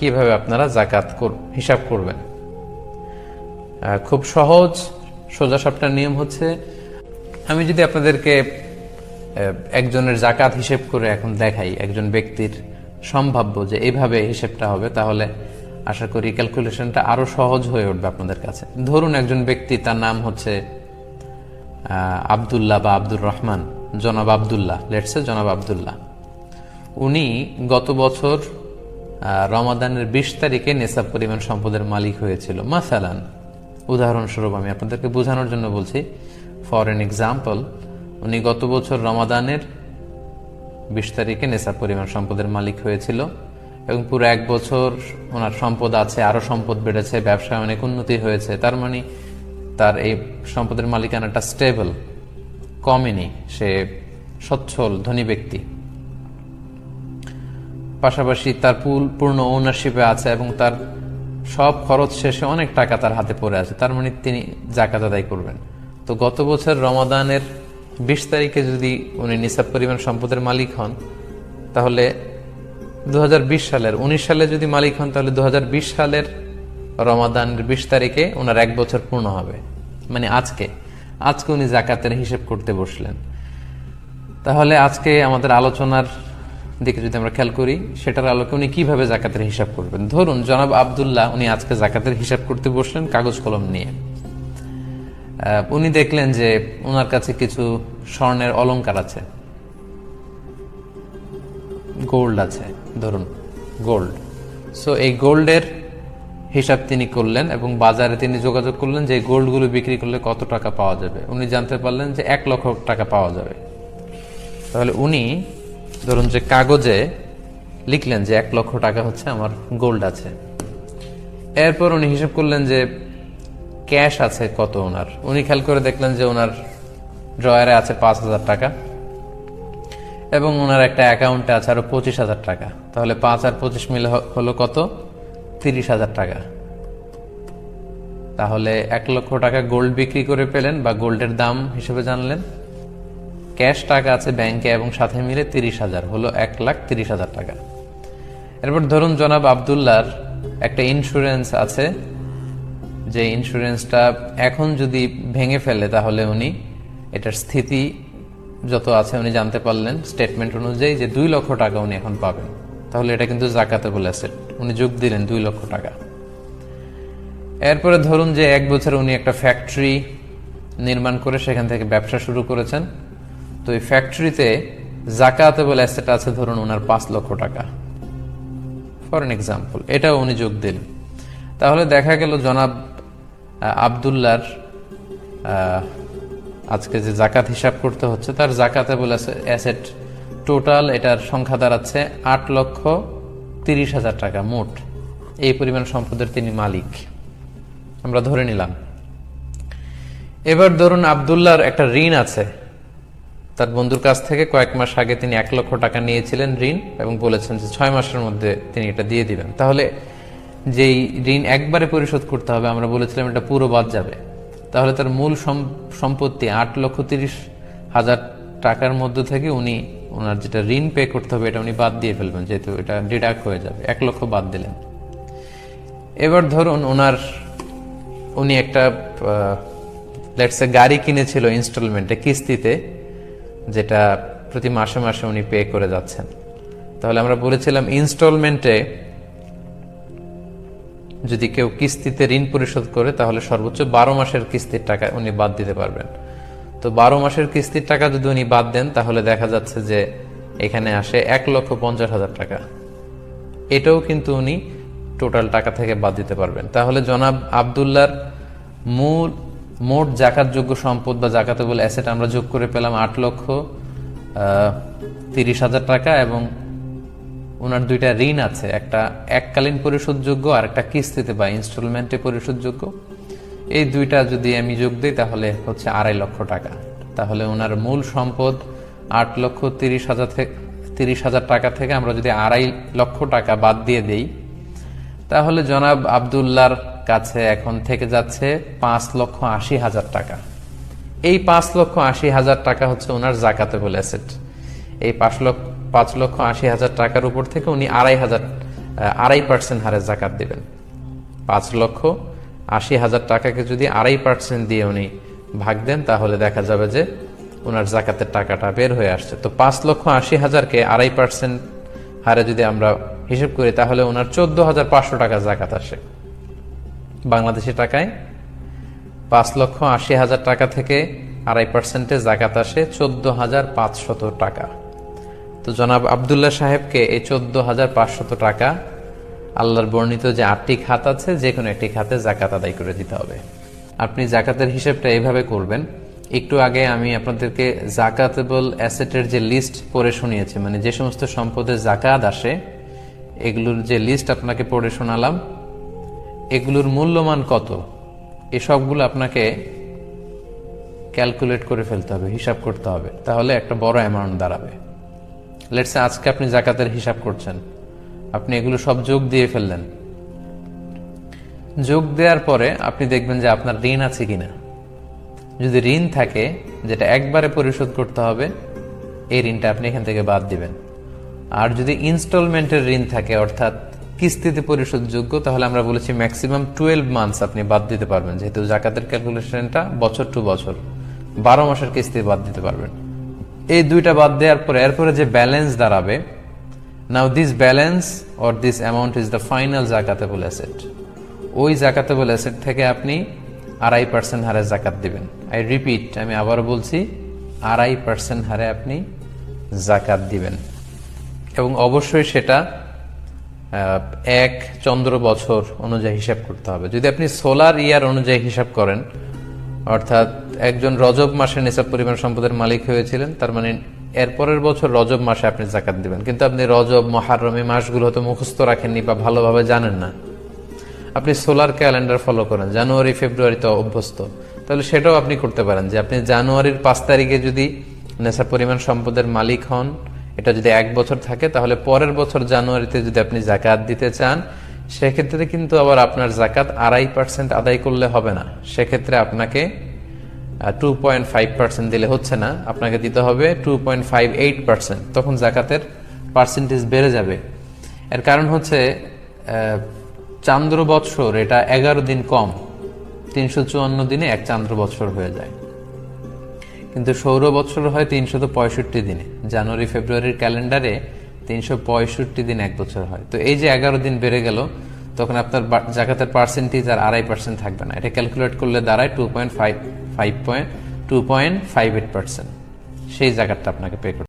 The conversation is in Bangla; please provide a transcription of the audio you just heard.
কীভাবে আপনারা জাকাত হিসাব করবেন। খুব সহজ, সোজা সাপটার নিয়ম হচ্ছে, আমি যদি আপনাদেরকে একজনের জাকাত হিসেব করে এখন দেখাই, একজন ব্যক্তির সম্ভাব্য যে এইভাবে হিসেবটা হবে, তাহলে আশা করি ক্যালকুলেশনটা আরও সহজ হয়ে উঠবে আপনাদের কাছে। ধরুন একজন ব্যক্তি, তার নাম হচ্ছে আবদুল্লাহ বা আব্দুর রহমান, জনাব আবদুল্লাহ লেটসে জনাব আবদুল্লাহ। উনি গত বছর রমাদানের বিশ তারিখে নেশাব পরিমাণ সম্পদের মালিক হয়েছিল। মাসালান, উদাহরণস্বরূপ আমি আপনাদেরকে বোঝানোর জন্য বলছি ফর এন এক্সাম্পল উনি গত বছর রমাদানের বিশ তারিখে নেশাব পরিমাণ সম্পদের মালিক হয়েছিল এবং পুরো এক বছর ওনার সম্পদ আছে আরও সম্পদ বেড়েছে, ব্যবসায় অনেক উন্নতি হয়েছে, তার মানে তার এই সম্পদের মালিকানাটা স্টেবল কমেনি, সে সচ্ছল, ধনী ব্যক্তি। পাশাপাশি তার পূর্ণ ওনারশিপে আছে এবং তার সব খরচ শেষে অনেক টাকা তার হাতে পড়ে আছে। তার মানে তিনি জাকাত আদায় করবেন। তো গত বছর রমাদানের বিশ তারিখে যদি উনি নিসাব পরিমাণ সম্পদের মালিক হন, তাহলে দু হাজার বিশ সালের, উনিশ সালে যদি মালিক হন, তাহলে দু হাজার বিশ সালের রমাদানের বিশ তারিখে ওনার এক বছর পূর্ণ হবে। মানে আজকে আজকে উনি জাকাতের হিসেব করতে বসলেন। তাহলে আজকে আমাদের আলোচনার দিকে যদি আমরা খেয়াল করি, সেটার আলোকে উনি কীভাবে জাকাতের হিসাব করবেন? ধরুন, জনাব আবদুল্লাহ উনি আজকে জাকাতের হিসাব করতে বসলেন কাগজ কলম নিয়ে। উনি দেখলেন যে ওনার কাছে কিছু স্বর্ণের অলঙ্কার আছে। গোল্ড আছে, ধরুন, গোল্ড। সো এই গোল্ডের হিসাব তিনি করলেন এবং বাজারে তিনি যোগাযোগ করলেন যে গোল্ডগুলো বিক্রি করলে কত টাকা পাওয়া যাবে। উনি জানতে পারলেন যে এক লক্ষ টাকা পাওয়া যাবে। তাহলে উনি ধরুন যে কাগজে লিখলেন যে এক লক্ষ টাকা হচ্ছে আমার গোল্ড আছে। এরপর উনি হিসাব করলেন যে ক্যাশ আছে কত ওনার। উনি খেয়াল করে দেখলেন যে ওনার ড্রয়ারে আছে পাঁচ হাজার টাকা এবং ওনার একটা অ্যাকাউন্টে আছে আরও পঁচিশ হাজার টাকা। তাহলে পাঁচ আর পঁচিশ মিলে হলো কত? তিরিশ হাজার টাকা। তাহলে এক লক্ষ টাকা গোল্ড বিক্রি করে পেলেন বা গোল্ডের দাম হিসেবে জানলেন। ক্যাশ টাকা আছে ব্যাংকে এবং সাথে মিলে তিরিশ হাজার, হলো এক লাখ তিরিশ হাজার টাকা। এরপর ধরুন জনাব আবদুল্লার একটা ইন্স্যুরেন্স আছে। যে ইন্স্যুরেন্সটা এখন যদি ভেঙে ফেলে, তাহলে উনি এটার স্থিতি যত আছে উনি জানতে পারলেন স্টেটমেন্ট অনুযায়ী যে দুই লক্ষ টাকা উনি এখন পাবেন। তাহলে এটা কিন্তু জাকাতেবল অ্যাসেট উনি যোগ দিলেন দুই লক্ষ টাকা। এরপরে ধরুন যে এক বছর উনি একটা ফ্যাক্টরি নির্মাণ করে সেখান থেকে ব্যবসা শুরু করেছেন। তো এই ফ্যাক্টরিতে জাকাতেবল অ্যাসেট আছে ধরুন ওনার পাঁচ লক্ষ টাকা। ফর এন এক্সাম্পল এটাও উনি যোগ দিলেন। তাহলে দেখা গেল জনাব আবদুল্লার আজকে যে জাকাত হিসাব করতে হচ্ছে, তার জাকাতেবল অ্যাসেট টোটাল এটার সংখ্যা দাঁড়াচ্ছে আট লক্ষ তিরিশ হাজার টাকা মোট। এই পরিমাণ সম্পদের তিনি মালিক। আমরা ধরে নিলাম। এবার ধরুন আবদুল্লার একটা ঋণ আছে। তার বন্ধুর কাছ থেকে কয়েক মাস আগে তিনি এক লক্ষ টাকা নিয়েছিলেন ঋণ এবং বলেছেন যে ছয় মাসের মধ্যে তিনি এটা দিয়ে দিবেন। তাহলে যেই ঋণ একবারে পরিশোধ করতে হবে, আমরা বলেছিলাম এটা পুরো বাদ যাবে। তাহলে তার মূল সম- সম্পত্তি আট লক্ষ তিরিশ হাজার টাকার মধ্যে থেকে উনি ওনার যেটা ঋণ পে করতে হবে, এটা উনি বাদ দিয়ে ফেলবেন, যেহেতু এটা ডিডাক্ট হয়ে যাবে। এক লক্ষ বাদ দিলেন। এবার ধরুন ওনার, উনি একটা লেটসে গাড়ি কিনেছিল ইনস্টলমেন্টে কিস্তিতে। যেটা প্রতি মাসে মাসে উনি পে করে যাচ্ছেন। তাহলে আমরা বলেছিলাম ইনস্টলমেন্টে যদি কেউ কিস্তিতে ঋণ পরিশোধ করে, তাহলে সর্বোচ্চ বারো মাসের কিস্তির টাকা উনি বাদ দিতে পারবেন। তো বারো মাসের কিস্তির টাকা যদি উনি বাদ দেন, তাহলে দেখা যাচ্ছে যে এখানে আসে এক লক্ষ পঞ্চাশ হাজার টাকা। এটাও কিন্তু উনি টোটাল টাকা থেকে বাদ দিতে পারবেন। তাহলে জনাব আবদুল্লার মূল মোট জাকাতযোগ্য সম্পদ বা জাকাতে বলে অ্যাসেট আমরা যোগ করে পেলাম আট লক্ষ তিরিশ হাজার টাকা এবং ওনার দুইটা ঋণ আছে। একটা এককালীন পরিশোধযোগ্য আর একটা কিস্তিতে বা ইনস্টলমেন্টে পরিশোধযোগ্য। এই দুইটা যদি আমি যোগ দিই তাহলে হচ্ছে আড়াই লক্ষ টাকা। তাহলে ওনার মূল সম্পদ আট লক্ষ তিরিশ হাজার থেকে তিরিশ হাজার টাকা থেকে আমরা যদি আড়াই লক্ষ টাকা বাদ দিয়ে দেই, তাহলে জনাব আবদুল্লার কাছে এখন থেকে যাচ্ছে পাঁচ লক্ষ আশি হাজার টাকা। এই পাঁচ লক্ষ আশি হাজার টাকা হচ্ছে ওনার জাকাতেবল অ্যাসেট। এই পাঁচ লক্ষ পাঁচ লক্ষ আশি হাজার টাকার উপর থেকে উনি আড়াই হাজার আড়াই পার্সেন্ট হারে জাকাত দিবেন। পাঁচ লক্ষ আশি হাজার টাকাকে যদি আড়াই পার্সেন্ট দিয়ে উনি ভাগ দেন, তাহলে দেখা যাবে যে ওনার জাকাতের টাকাটা বের হয়ে আসছে। তো পাঁচ লক্ষ আশি হাজারকে আড়াই পার্সেন্ট হারে যদি আমরা হিসেব করি, তাহলে ওনার চোদ্দ হাজার পাঁচশো টাকা জাকাত আসে। বাংলাদেশি টাকায় পাঁচ লক্ষ আশি হাজার টাকা থেকে আড়াই পার্সেন্টে জাকাত আসে চোদ্দ হাজার পাঁচশত টাকা। তো জনাব আবদুল্লাহ সাহেবকে এই চোদ্দ হাজার পাঁচশত টাকা আল্লাহর বর্ণিত যে আটটি খাত আছে যে কোনো একটি খাতে জাকাত আদায় করে দিতে হবে। আপনি জাকাতের হিসেবটা এভাবে করবেন। একটু আগে আমি আপনাদেরকে জাকাতেবল অ্যাসেটের যে লিস্ট পড়ে শুনিয়েছি মানে যে সমস্ত সম্পদের জাকাত আসে, এগুলোর যে লিস্ট আপনাকে পড়ে শোনালাম এগুলোর মূল্যমান কত? এসবগুলো আপনাকে ক্যালকুলেট করে ফেলতে হবে, হিসাব করতে হবে। তাহলে একটা বড় অ্যামাউন্ট দাঁড়াবে। লেটসে আজকে আপনি জাকাতের হিসাব করছেন। আপনি এগুলো সব যোগ দিয়ে ফেললেন। যোগ দেওয়ার পরে আপনি দেখবেন যে আপনার ঋণ আছে কিনা। যদি ঋণ থাকে, যেটা একবারে পরিশোধ করতে হবে, এই ঋণটা আপনি এখান থেকে বাদ দিবেন। আর যদি ইনস্টলমেন্টের ঋণ থাকে, অর্থাৎ কিস্তিতে পরিশোধযোগ্য, তাহলে আমরা বলেছি ম্যাক্সিমাম টুয়েলভ মান্থস আপনি বাদ দিতে পারবেন। যেহেতু জাকাতের ক্যালকুলেশনটা বছর টু বছর, বারো মাসের কিস্তি বাদ দিতে পারবেন। এই দুইটা বাদ দেওয়ার পরে, এরপরে যে ব্যালেন্স দাঁড়াবে now this balance or this amount is the final zakatable asset ওই জাকাতেবল অ্যাসেট থেকে আপনি আড়াই পার্সেন্ট হারে জাকাত দিবেন। আই রিপিট আমি আবারও বলছি, আড়াই পার্সেন্ট হারে আপনি জাকাত দিবেন। এবং অবশ্যই সেটা এক চন্দ্র বছর অনুযায়ী হিসাব করতে হবে। যদি আপনি সোলার ইয়ার অনুযায়ী হিসাব করেন, অর্থাৎ একজন রজব মাসে নিসাব পরিমাণ সম্পদের মালিক হয়েছিলেন, তার মানে এরপরের বছর রজব মাসে আপনি জাকাত দিবেন। কিন্তু আপনি রজব, মহারমী মাসগুলো হয়তো মুখস্থ রাখেননি বা ভালোভাবে জানেন না। আপনি সোলার ক্যালেন্ডার ফলো করেন, জানুয়ারি, ফেব্রুয়ারিতে অভ্যস্ত। তাহলে সেটাও আপনি করতে পারেন যে আপনি জানুয়ারির পাঁচ তারিখে যদি নেশা পরিমাণ সম্পদের মালিক হন এটা যদি এক বছর থাকে, তাহলে পরের বছর জানুয়ারিতে যদি আপনি জাকাত দিতে চান, সেক্ষেত্রে কিন্তু আবার আপনার জাকাত আড়াই পার্সেন্ট আদায় করলে হবে না। সেক্ষেত্রে আপনাকে টু পয়েন্ট ফাইভ পার্সেন্ট দিলে হচ্ছে না। আপনাকে দিতে হবে two point five eight percent তখন জাকাতের পার্সেন্টেজ বেড়ে যাবে। এর কারণ হচ্ছে চান্দ্র বৎসর এটা এগারো দিন কম। তিনশো চুয়ান্ন দিনে এক চান্দ্র বৎসর হয়ে যায়। কিন্তু সৌর বৎসর হয় তিনশত পঁয়ষট্টি দিনে। জানুয়ারি, ফেব্রুয়ারির ক্যালেন্ডারে তিনশো পঁয়ষট্টি দিন এক বছর হয়। তো এই যে এগারো দিন বেড়ে গেল, তখন আপনার জাকাতের পার্সেন্টেজ আর আড়াই পার্সেন্ট থাকবে না। এটা ক্যালকুলেট করলে দাঁড়ায় two point five five point two point five eight percent সেই জাকাতটা আপনাকে পে করতে